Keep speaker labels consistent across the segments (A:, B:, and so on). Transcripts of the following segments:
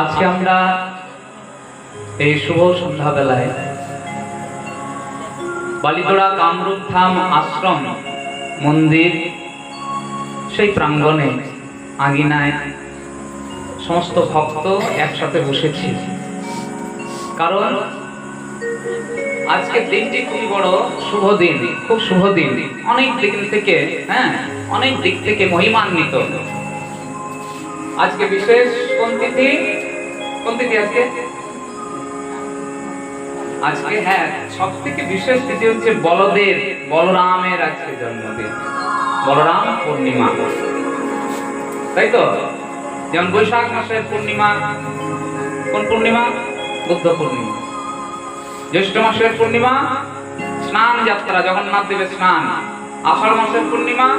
A: আজকে আমরা এই শুভ সন্ধ্যাবেলায় বালিতোড়া কামরূপ ধাম আশ্রম মন্দির, সেই প্রাঙ্গণে আঙিনায় সমস্ত ভক্ত একসাথে বসেছি। কারণ আজকের দিনটি খুব বড় শুভ দিন, খুব শুভ দিন। অনেক দিক থেকে হ্যাঁ অনেক দিক থেকে মহিমান্বিত। আজকে বিশেষ কোন তিথি? কোন তিথি আজকে? আজকে হ্যাঁ সব থেকে বিশেষ তিথি হচ্ছে বলদেব, বলরামের আজকে জন্মদিন। বলরাম পূর্ণিমা। তাই তো? যেমন বৈশাখ মাসের পূর্ণিমা। কোন পূর্ণিমা? বুদ্ধ পূর্ণিমা। জ্যৈষ্ঠ মাসের পূর্ণিমা, স্নান যাত্রা, জগন্নাথ দেবের স্নান। আষাঢ় মাসের পূর্ণিমা,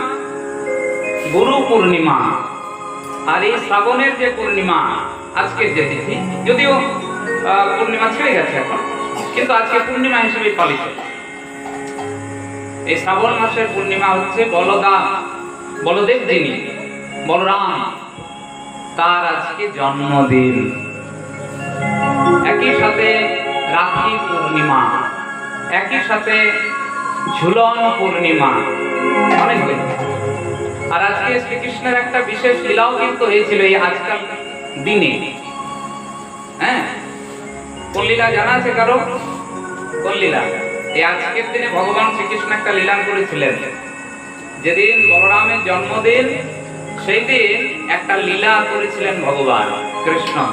A: গুরু পূর্ণিমা। আর এই শ্রাবণের যে পূর্ণিমা, আজকের যে তিথি, যদিও পূর্ণিমা ছেড়ে গেছে এখন, কিন্তু আজকে পূর্ণিমা হিসেবে পালিত। এই শ্রাবণ মাসের পূর্ণিমা হচ্ছে বলদা, বলদেব যিনি, বলরাম, তার আজকে জন্মদিন। একই সাথে রাখি পূর্ণিমা, একই সাথে ঝুলন পূর্ণিমা অনেকগুলো আর আজকে শ্রীকৃষ্ণের একটা বিশেষ লীলাও কিন্তু হয়েছিল এই আজকাল দিনে। হ্যাঁ? কোন লীলা জানা আছে কারও? কোন লীলা? এই আজকের দিনে ভগবান শ্রীকৃষ্ণ একটা লীলা করেছিলেন। যেদিন বলরামের জন্মদিন, সেই দিন একটা লীলা করেছিলেন ভগবান কৃষ্ণ।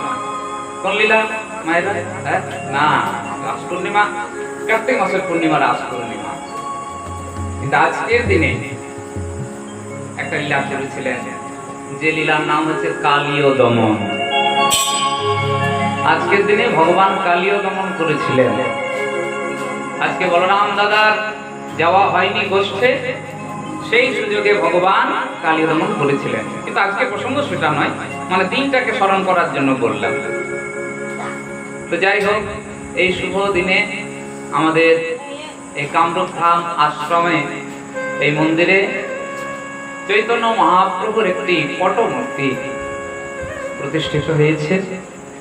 A: কোন লীলা, মায়েরা? হ্যাঁ? না রাস পূর্ণিমা কার্তিক মাসের পূর্ণিমা রাস পূর্ণিমা কিন্তু আজকের দিনে একটা লীলা করেছিলেন, যে লীলার নাম হচ্ছে কালীয় দমন। আজকের দিনে ভগবান কালীয় দমন করেছিলেন। আজকে বলরাম দাদার যাওয়া হয়নি গোষ্ঠে, সেই সুযোগে ভগবান কালীয় দমন করেছিলেন। কিন্তু আজকে প্রসঙ্গ সেটা নয় মানে দিনটাকে স্মরণ করার জন্য বললাম। তো যাই হোক, এই শুভ দিনে আমাদের এই কামরূপ ধাম আশ্রমে, এই মন্দিরে চৈতন্য মহাপ্রভুর একটি পটমূর্তি প্রতিষ্ঠিত হয়েছে।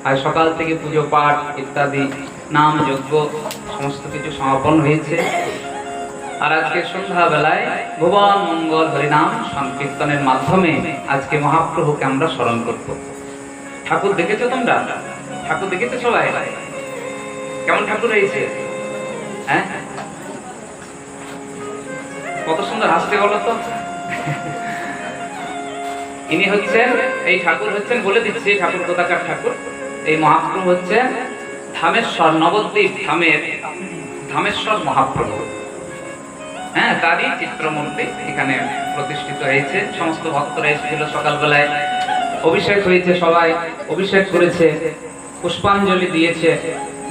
A: আর সকাল থেকে পুজো, পাঠ ইত্যাদি, নাম যজ্ঞ, সমস্ত কিছু সমাপন হয়েছে। আর আজকে সন্ধ্যাবেলায় ভুবন মঙ্গল হরিনাম সংকীর্তনের মাধ্যমে আজকে মহাপ্রভুকে আমরা স্মরণ করব। ঠাকুর দেখেছ তোমরা? ঠাকুর দেখেছ সবাই? কেমন ঠাকুর হয়েছে? হ্যাঁ? কত সুন্দর হাসতে বলো তো। ইনি হচ্ছেন, এই ঠাকুর হচ্ছেন বলে দিচ্ছি, ঠাকুর কোথাকার ঠাকুর? এই মহাপ্রভু হচ্ছেন ধামেশ্বর নবদ্বীপ ধামের, ধামেশ্বর মহাপ্রভু। হ্যাঁ তারই চিত্রমূর্তি এখানে প্রতিষ্ঠিত হয়েছে। সমস্ত ভক্তরা এসেছিল সকালবেলায়। অভিষেক হয়েছে সবাই, অভিষেক করেছে, পুষ্পাঞ্জলি দিয়েছে।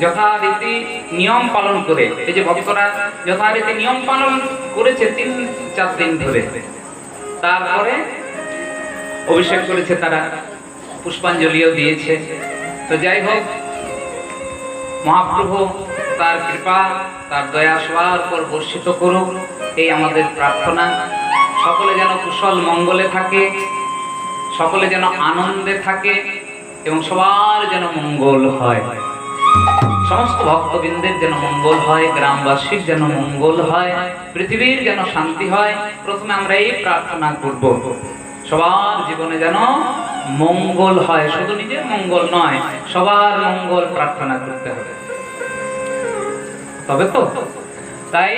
A: যথারীতি নিয়ম পালন করে, এই যে ভক্তরা যথারীতি নিয়ম পালন করেছে তিন চার দিন ধরে। তারপরে অভিষেক করেছে তারা, পুষ্পাঞ্জলিও দিয়েছে। তো যাই হোক, মহাপ্রভু তার কৃপা, তার দয়া সবার উপর বর্ষিত করুক, এই আমাদের প্রার্থনা। সকলে যেন কুশল মঙ্গলে থাকে, সকলে যেন আনন্দে থাকে, এবং সবার যেন মঙ্গল হয়। সমস্ত ভক্তবৃন্দের যেন মঙ্গল হয়, গ্রামবাসীর যেন মঙ্গল হয়, পৃথিবীর যেন শান্তি হয়, প্রথমে আমরা এই প্রার্থনা করব। সবার জীবনে যেন মঙ্গল হয়, শুধু নিজের মঙ্গল নয়, সবার মঙ্গল প্রার্থনা করতে হবে। তবে তো, তাই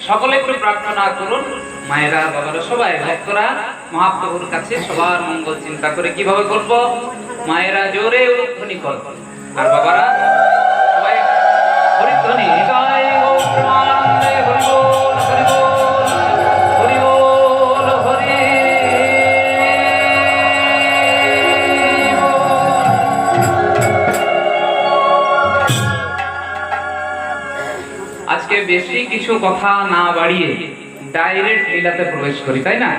A: সকলে একটু প্রার্থনা করুন। মায়েরা, বাবারা সবাই, ভক্তরা, মহাপ্রভুর কাছে সবার মঙ্গল চিন্তা করে কীভাবে করব? মায়েরা জোরে উলুধ্বনি করব আর বাবারা বেশি কিছু কথা না বাড়িয়ে ডাইরেক্ট লীলাতে প্রবেশ করি তাই না?